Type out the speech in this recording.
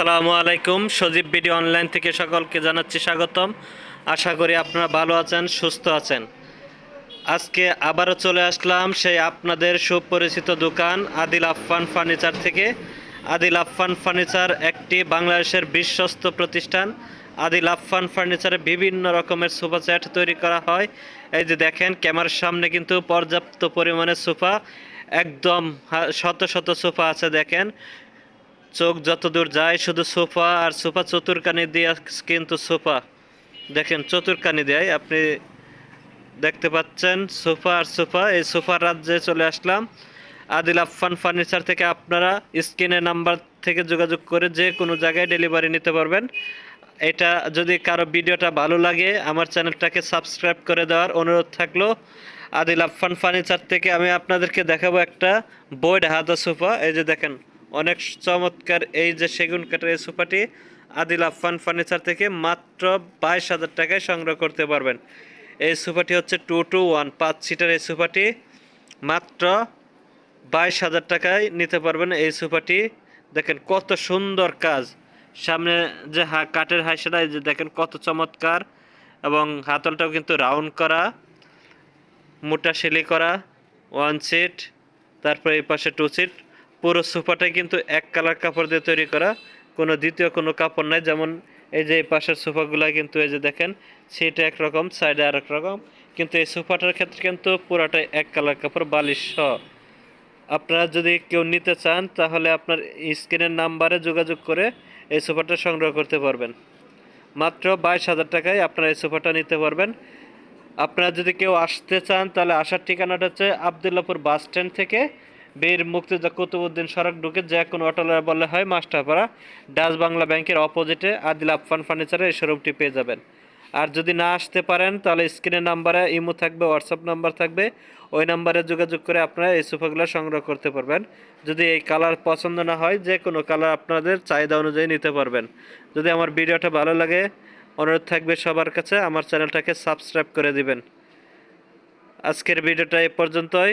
আসসালামু আলাইকুম। সজীব video online থেকে সকলকে জানাচ্ছি স্বাগতম। আশা করি আপনারা ভালো আছেন, সুস্থ আছেন। আজকে আবারও চলে আসলাম সেই আপনাদের সুপরিচিত দোকান আদিল আফফান ফার্নিচার থেকে। আদিল আফফান ফার্নিচার একটি বাংলাদেশের বিশ্বস্ত প্রতিষ্ঠান। আদিল আফফান ফার্নিচারে বিভিন্ন রকমের সোফা সেট তৈরি করা হয়। এই যে দেখেন, ক্যামেরার সামনে কিন্তু পর্যাপ্ত পরিমাণে সোফা, একদম শত শত সোফা আছে দেখেন। চোখ যত দূর যায়, শুধু সোফা আর সোফা চতুর্কানি দিয়ে কিন্তু সোফা। দেখেন চতুর্কানি দেয় আপনি দেখতে পাচ্ছেন, সোফা আর সোফা। এই সোফার রাজ্যে চলে আসলাম। আদিল আফফান ফার্নিচার থেকে আপনারা স্ক্রিনের নাম্বার থেকে যোগাযোগ করে যে কোনো জায়গায় ডেলিভারি নিতে পারবেন। এটা যদি কারও ভিডিওটা ভালো লাগে, আমার চ্যানেলটাকে সাবস্ক্রাইব করে দেওয়ার অনুরোধ থাকল। আদিল আফফান ফার্নিচার থেকে আমি আপনাদেরকে দেখাবো একটা বোর্ড হাতা সোফা। এই যে দেখেন অনেক চমৎকার এই যে সেগুন কাঠের এই সোফাটি আদিল আফফান ফার্নিচার থেকে মাত্র বাইশ হাজার টাকায় সংগ্রহ করতে পারবেন। এই সোফাটি হচ্ছে টু টু ওয়ান, পাঁচ সিটার এই সোফাটি মাত্র বাইশ হাজার টাকায় নিতে পারবেন এই সোফাটি দেখেন কত সুন্দর কাজ। সামনে যে হা, কাঠের হাইসাটা এই যে দেখেন কত চমৎকার এবং হাতলটাও কিন্তু রাউন্ড করা, মোটা সেলি করা ওয়ান সিট তারপরে এই পাশে টু সিট পুরো সোফাটাই কিন্তু এক কালার কাপড় দিয়ে তৈরি করা। কোনো দ্বিতীয় কোনো কাপড় নাই, যেমন এই যে পাশের সোফাগুলো কিন্তু এই যে দেখেন, সিট একরকম সাইডে আরেক রকম। কিন্তু এই সোফাটার ক্ষেত্রে কিন্তু পুরোটাই এক কালার কাপড়, বালিশ আপনারা যদি কেউ নিতে চান, তাহলে আপনার স্ক্রিনের নাম্বারে যোগাযোগ করে এই সোফাটা সংগ্রহ করতে পারবেন। মাত্র বাইশ হাজার টাকায় আপনারা এই সোফাটা নিতে পারবেন। আপনারা যদি কেউ আসতে চান, তাহলে আসার ঠিকানাটা হচ্ছে আবদুল্লাপুর বাস স্ট্যান্ড থেকে বীর মুক্তিযোদ্ধা কুতুবুদ্দিন সড়ক ঢুকে যে কোনো অটোলার বললে হয় মাস্টারপাড়া ডাচ বাংলা ব্যাংকের অপোজিটে আদিল আফফান ফার্নিচারে এই শোরুমটি পেয়ে যাবেন। আর যদি না আসতে পারেন, তাহলে স্ক্রিনের নাম্বারে ইমো থাকবে, হোয়াটসঅ্যাপ নাম্বার থাকবে। ওই নাম্বারে যোগাযোগ করে আপনারা এই সোফাগুলো সংগ্রহ করতে পারবেন। যদি এই কালার পছন্দ না হয়, যে কোনো কালার আপনাদের চাহিদা অনুযায়ী নিতে পারবেন। যদি আমার ভিডিওটা ভালো লাগে, অনুরোধ থাকবে সবার কাছে, আমার চ্যানেলটাকে সাবস্ক্রাইব করে দিবেন। আজকের ভিডিওটা এ পর্যন্তই।